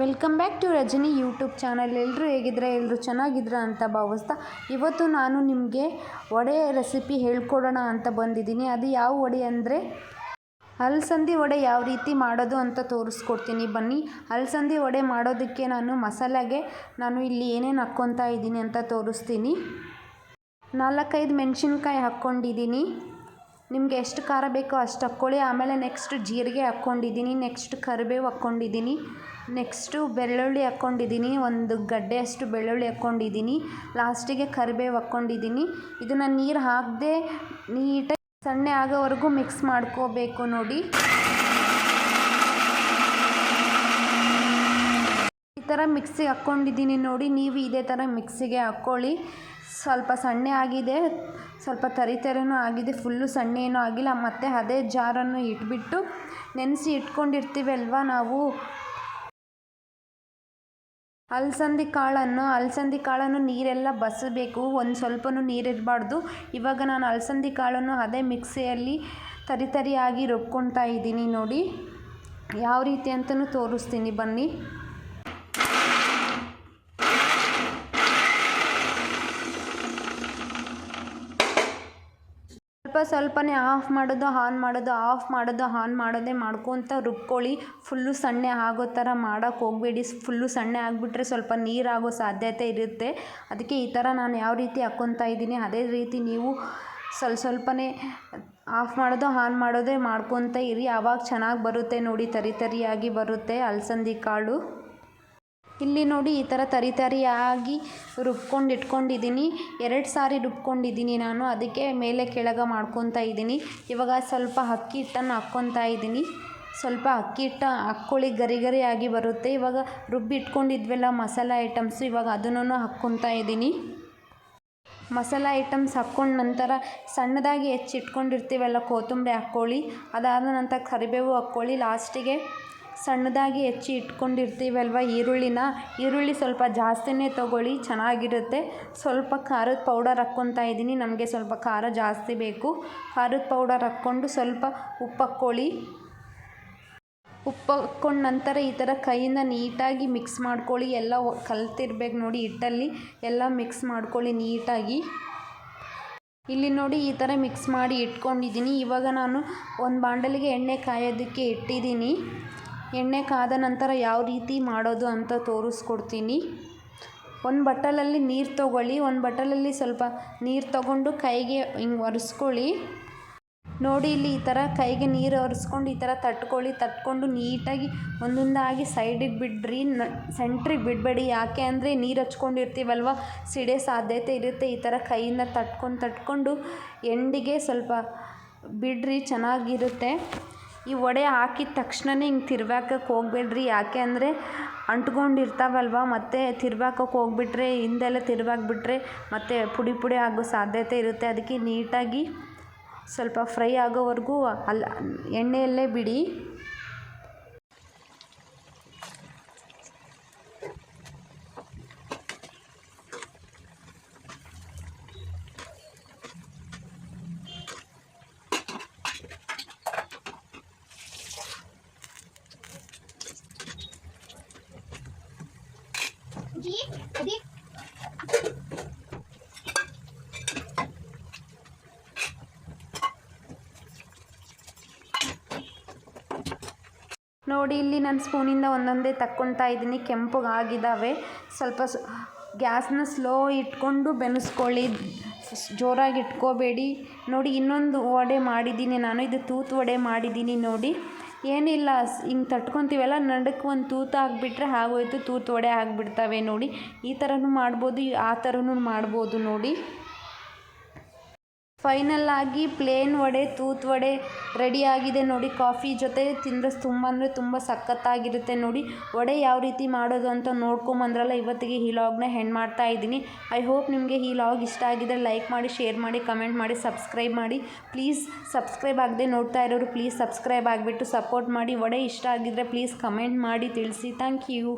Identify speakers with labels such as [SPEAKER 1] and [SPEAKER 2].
[SPEAKER 1] Welcome back to Rajani YouTube channel. ಎಲ್ಲರೂ ಹೇಗಿದ್ರೆ ಎಲ್ಲರೂ ಚೆನ್ನಾಗಿದ್ರ ಅಂತ ಭಾವಿಸ್ತಾ ಇವತ್ತು ನಾನು ನಿಮಗೆ ವಡೆ ರೆಸಿಪಿ ಹೇಳ್ಕೊಡೋಣ ಅಂತ ಬಂದಿದ್ದೀನಿ. ಅದು ಯಾವ ವಡೆ ಅಂದರೆ ಅಲಸಂದಿ ವಡೆ ಯಾವ ರೀತಿ ಮಾಡೋದು ಅಂತ ತೋರಿಸ್ಕೊಡ್ತೀನಿ. ಬನ್ನಿ, ಅಲಸಂದಿ ವಡೆ ಮಾಡೋದಕ್ಕೆ ನಾನು ಮಸಾಲೆಗೆ ನಾನು ಇಲ್ಲಿ ಏನೇನು ಹಾಕ್ಕೊತಾ ಇದ್ದೀನಿ ಅಂತ ತೋರಿಸ್ತೀನಿ. ನಾಲ್ಕೈದು ಮೆಣಸಿನ್ಕಾಯಿ ಹಾಕ್ಕೊಂಡಿದ್ದೀನಿ. ನಿಮಗೆ ಎಷ್ಟು ಖಾರ ಬೇಕೋ ಅಷ್ಟು ಹಾಕ್ಕೊಳ್ಳಿ. ಆಮೇಲೆ ನೆಕ್ಸ್ಟ್ ಜೀರಿಗೆ ಹಾಕ್ಕೊಂಡಿದ್ದೀನಿ. ನೆಕ್ಸ್ಟ್ ಕರಿಬೇವು ಹಾಕ್ಕೊಂಡಿದ್ದೀನಿ. ನೆಕ್ಸ್ಟು ಬೆಳ್ಳುಳ್ಳಿ ಹಾಕ್ಕೊಂಡಿದ್ದೀನಿ. ಒಂದು ಗಡ್ಡೆಯಷ್ಟು ಬೆಳ್ಳುಳ್ಳಿ ಹಾಕ್ಕೊಂಡಿದ್ದೀನಿ. ಲಾಸ್ಟಿಗೆ ಕರಿಬೇವು ಹಾಕ್ಕೊಂಡಿದ್ದೀನಿ. ಇದನ್ನು ನೀರು ಹಾಕದೆ ನೀಟಾಗಿ ಸಣ್ಣ ಆಗೋವರೆಗೂ ಮಿಕ್ಸ್ ಮಾಡ್ಕೋಬೇಕು ನೋಡಿ. ಈ ಥರ ಮಿಕ್ಸಿಗೆ ಹಾಕ್ಕೊಂಡಿದ್ದೀನಿ ನೋಡಿ. ನೀವು ಇದೇ ಥರ ಮಿಕ್ಸಿಗೆ ಹಾಕ್ಕೊಳ್ಳಿ. ಸ್ವಲ್ಪ ಸಣ್ಣ ಆಗಿದೆ, ಸ್ವಲ್ಪ ತರಿ ಆಗಿದೆ, ಫುಲ್ಲು ಸಣ್ಣ ಏನೂ ಆಗಿಲ್ಲ. ಮತ್ತು ಅದೇ ಜಾರನ್ನು ಇಟ್ಬಿಟ್ಟು ನೆನೆಸಿ ಇಟ್ಕೊಂಡಿರ್ತೀವಲ್ವ ನಾವು? ಅಲಸಂದಿ ಕಾಳನ್ನು ಅಲಸಂದಿ ಕಾಳನ್ನು ನೀರೆಲ್ಲ ಬಸಬೇಕು. ಒಂದು ಸ್ವಲ್ಪನೂ ನೀರಿರಬಾರ್ದು. ಇವಾಗ ನಾನು ಅಲಸಂದಿ ಕಾಳನ್ನು ಅದೇ ಮಿಕ್ಸಿಯಲ್ಲಿ ತರಿ ತರಿಯಾಗಿ ರುಬ್ಕೊತಾ ಇದ್ದೀನಿ ನೋಡಿ. ಯಾವ ರೀತಿ ಅಂತಲೂ ತೋರಿಸ್ತೀನಿ ಬನ್ನಿ. ಸ್ವಲ್ಪ ಸ್ವಲ್ಪನೇ ಆಫ್ ಮಾಡೋದು, ಆನ್ ಮಾಡೋದು, ಆಫ್ ಮಾಡೋದು, ಆನ್ ಮಾಡೋದೇ ಮಾಡ್ಕೊತ ರುಬ್ಕೊಳ್ಳಿ. ಫುಲ್ಲು ಸಣ್ಣ ಆಗೋ ಥರ ಮಾಡೋಕ್ಕೆ ಹೋಗಬೇಡಿ. ಫುಲ್ಲು ಸಣ್ಣ ಆಗಿಬಿಟ್ರೆ ಸ್ವಲ್ಪ ನೀರಾಗೋ ಸಾಧ್ಯತೆ ಇರುತ್ತೆ. ಅದಕ್ಕೆ ಈ ಥರ ನಾನು ಯಾವ ರೀತಿ ಹಾಕ್ಕೊತಾ ಇದ್ದೀನಿ, ಅದೇ ರೀತಿ ನೀವು ಸ್ವಲ್ಪ ಸ್ವಲ್ಪನೇ ಆಫ್ ಮಾಡೋದು, ಆನ್ ಮಾಡೋದೇ ಮಾಡ್ಕೊತ ಇರಿ. ಆವಾಗ ಚೆನ್ನಾಗಿ ಬರುತ್ತೆ ನೋಡಿ, ತರಿ ತರಿಯಾಗಿ ಬರುತ್ತೆ ಅಲಸಂದಿ ಕಾಳು. ಇಲ್ಲಿ ನೋಡಿ ಈ ಥರ ತರಿ ತರಿಯಾಗಿ ರುಬ್ಕೊಂಡು ಇಟ್ಕೊಂಡಿದ್ದೀನಿ. ಎರಡು ಸಾರಿ ರುಬ್ಕೊಂಡಿದ್ದೀನಿ ನಾನು. ಅದಕ್ಕೆ ಮೇಲೆ ಕೆಳಗೆ ಮಾಡ್ಕೊತಾ ಇದ್ದೀನಿ. ಇವಾಗ ಸ್ವಲ್ಪ ಅಕ್ಕಿ ಹಿಟ್ಟನ್ನು ಹಾಕ್ಕೊತಾ ಇದ್ದೀನಿ. ಸ್ವಲ್ಪ ಅಕ್ಕಿ ಹಿಟ್ಟು ಹಾಕ್ಕೊಳ್ಳಿ. ಗರಿ ಗರಿಯಾಗಿ ಬರುತ್ತೆ. ಇವಾಗ ರುಬ್ಬಿ ಇಟ್ಕೊಂಡಿದ್ವಲ್ಲ ಮಸಾಲೆ ಐಟಮ್ಸು, ಇವಾಗ ಅದನ್ನು ಹಾಕ್ಕೊತಾ ಇದ್ದೀನಿ. ಮಸಾಲ ಐಟಮ್ಸ್ ಹಾಕ್ಕೊಂಡ ನಂತರ ಸಣ್ಣದಾಗಿ ಹೆಚ್ಚಿಟ್ಕೊಂಡಿರ್ತೀವಲ್ಲ, ಕೊತ್ತಂಬರಿ ಹಾಕ್ಕೊಳ್ಳಿ. ಅದಾದ ನಂತರ ಕರಿಬೇವು ಹಾಕ್ಕೊಳ್ಳಿ. ಲಾಸ್ಟಿಗೆ ಸಣ್ಣದಾಗಿ ಹೆಚ್ಚಿ ಇಟ್ಕೊಂಡಿರ್ತೀವಲ್ವ ಈರುಳ್ಳಿನ? ಈರುಳ್ಳಿ ಸ್ವಲ್ಪ ಜಾಸ್ತಿನೇ ತೊಗೊಳ್ಳಿ, ಚೆನ್ನಾಗಿರುತ್ತೆ. ಸ್ವಲ್ಪ ಖಾರದ ಪೌಡರ್ ಹಾಕ್ಕೊತಾ ಇದ್ದೀನಿ. ನಮಗೆ ಸ್ವಲ್ಪ ಖಾರ ಜಾಸ್ತಿ ಬೇಕು. ಖಾರದ ಪೌಡರ್ ಹಾಕ್ಕೊಂಡು ಸ್ವಲ್ಪ ಉಪ್ಪು ಹಾಕ್ಕೊಳ್ಳಿ. ಉಪ್ಪು ನಂತರ ಈ ಥರ ಕೈಯಿಂದ ನೀಟಾಗಿ ಮಿಕ್ಸ್ ಮಾಡ್ಕೊಳ್ಳಿ. ಎಲ್ಲ ಕಲ್ತಿರ್ಬೇಕು ನೋಡಿ ಹಿಟ್ಟಲ್ಲಿ. ಎಲ್ಲ ಮಿಕ್ಸ್ ಮಾಡ್ಕೊಳ್ಳಿ ನೀಟಾಗಿ. ಇಲ್ಲಿ ನೋಡಿ ಈ ಥರ ಮಿಕ್ಸ್ ಮಾಡಿ ಇಟ್ಕೊಂಡಿದ್ದೀನಿ. ಇವಾಗ ನಾನು ಒಂದು ಬಾಂಡಲಿಗೆ ಎಣ್ಣೆ ಕಾಯೋದಕ್ಕೆ ಇಟ್ಟಿದ್ದೀನಿ. ಎಣ್ಣೆ ಕಾದ ನಂತರ ಯಾವ ರೀತಿ ಮಾಡೋದು ಅಂತ ತೋರಿಸ್ಕೊಡ್ತೀನಿ. ಒಂದು ಬಟ್ಟಲಲ್ಲಿ ನೀರು ತೊಗೊಳ್ಳಿ, ಒಂದು ಬಟ್ಟಲಲ್ಲಿ ಸ್ವಲ್ಪ ನೀರು ತಗೊಂಡು ಕೈಗೆ ಹಿಂಗೆ ಒರೆಸ್ಕೊಳ್ಳಿ. ನೋಡಿ ಇಲ್ಲಿ ಈ ಥರ ಕೈಗೆ ನೀರು ಒರೆಸ್ಕೊಂಡು ಈ ಥರ ತಟ್ಕೊಳ್ಳಿ, ತಟ್ಕೊಂಡು ನೀಟಾಗಿ ಒಂದೊಂದಾಗಿ ಸೈಡಿಗೆ ಬಿಡ್ರಿ. ನ ಸೆಂಟ್ರಿಗೆ ಬಿಡಬೇಡಿ. ಯಾಕೆ ಅಂದರೆ ನೀರು ಹಚ್ಕೊಂಡಿರ್ತೀವಲ್ವ? ಸಿಡೆ ಸಾಧ್ಯತೆ ಇರುತ್ತೆ ಈ ಥರ ಕೈಯಿಂದ ತಟ್ಕೊಂಡು ತಟ್ಕೊಂಡು, ಎಂಡಿಗೆ ಸ್ವಲ್ಪ ಬಿಡ್ರಿ, ಚೆನ್ನಾಗಿರುತ್ತೆ. ಈ ವಡೆ ಹಾಕಿದ ತಕ್ಷಣನೇ ಹಿಂಗೆ ತಿರ್ವಾಕಕ್ಕೆ ಹೋಗ್ಬೇಡ್ರಿ. ಯಾಕೆ ಅಂದರೆ ಅಂಟ್ಕೊಂಡಿರ್ತಾವಲ್ವ, ಮತ್ತು ತಿರ್ವಾಕಕ್ಕೆ ಹೋಗ್ಬಿಟ್ರೆ, ಹಿಂದೆಲ್ಲ ತಿರ್ವಾಕ್ಬಿಟ್ರೆ ಮತ್ತು ಪುಡಿ ಪುಡಿ ಆಗೋ ಸಾಧ್ಯತೆ ಇರುತ್ತೆ. ಅದಕ್ಕೆ ನೀಟಾಗಿ ಸ್ವಲ್ಪ ಫ್ರೈ ಆಗೋವರೆಗೂ ಅಲ್ಲಿ, ಎಣ್ಣೆಯಲ್ಲೇ ಬಿಡಿ. ನೋಡಿ ಇಲ್ಲಿ ನಾನು ಸ್ಪೂನಿಂದ ಒಂದೊಂದೇ ತಕ್ಕೊತಾ ಇದ್ದೀನಿ. ಕೆಂಪಗಾಗಿದ್ದಾವೆ ಸ್ವಲ್ಪ ಗ್ಯಾಸ್ನ ಸ್ಲೋ ಇಟ್ಕೊಂಡು ಬೆನೆಸ್ಕೊಳ್ಳಿ. ಜೋರಾಗಿ ಇಟ್ಕೋಬೇಡಿ. ನೋಡಿ, ಇನ್ನೊಂದು ವಡೆ ಮಾಡಿದ್ದೀನಿ ನಾನು. ಇದು ತೂತು ವಡೆ ಮಾಡಿದ್ದೀನಿ ನೋಡಿ. ಏನಿಲ್ಲ, ಹಿಂಗೆ ತಟ್ಕೊತೀವಲ್ಲ ನಡಕ್ಕೆ ಒಂದು ತೂತು ಹಾಕ್ಬಿಟ್ರೆ ಆಗೋಯ್ತು. ತೂತು ವಡೆ ಆಗಿಬಿಡ್ತವೆ ನೋಡಿ. ಈ ಥರನೂ ಮಾಡ್ಬೋದು ಆ ಥರನೂ ಮಾಡ್ಬೋದು ನೋಡಿ. ಫೈನಲ್ ಆಗಿ ಪ್ಲೇನ್ ವಡೆ ತೂತ್ ವಡೆ ರೆಡಿ ಆಗಿದೆ ನೋಡಿ. ಕಾಫಿ ಜೊತೆ ತಿಂದರೆ ತುಂಬ ಅಂದರೆ ತುಂಬ ಸಖತ್ತಾಗಿರುತ್ತೆ ನೋಡಿ. ವಡೆ ಯಾವ ರೀತಿ ಮಾಡೋದು ಅಂತ ನೋಡ್ಕೊಂಬಂದ್ರಲ್ಲ ಇವತ್ತಿಗೆ ಈ ಲಾಗ್ನ ಹೆಣ್ಣು ಮಾಡ್ತಾ ಇದ್ದೀನಿ. ಐ ಹೋಪ್ ನಿಮಗೆ ಈ ಲಾಗ್ ಇಷ್ಟ ಆಗಿದ್ರೆ ಲೈಕ್ ಮಾಡಿ ಶೇರ್ ಮಾಡಿ ಕಮೆಂಟ್ ಮಾಡಿ ಸಬ್ಸ್ಕ್ರೈಬ್ ಮಾಡಿ. ಪ್ಲೀಸ್ ಸಬ್ಸ್ಕ್ರೈಬ್ ಆಗದೆ ನೋಡ್ತಾ ಇರೋರು ಪ್ಲೀಸ್ ಸಬ್ಸ್ಕ್ರೈಬ್ ಆಗಿಬಿಟ್ಟು ಸಪೋರ್ಟ್ ಮಾಡಿ. ವಡೆ ಇಷ್ಟ ಆಗಿದ್ರೆ ಪ್ಲೀಸ್ ಕಮೆಂಟ್ ಮಾಡಿ, ತಿಳಿಸಿ. Thank you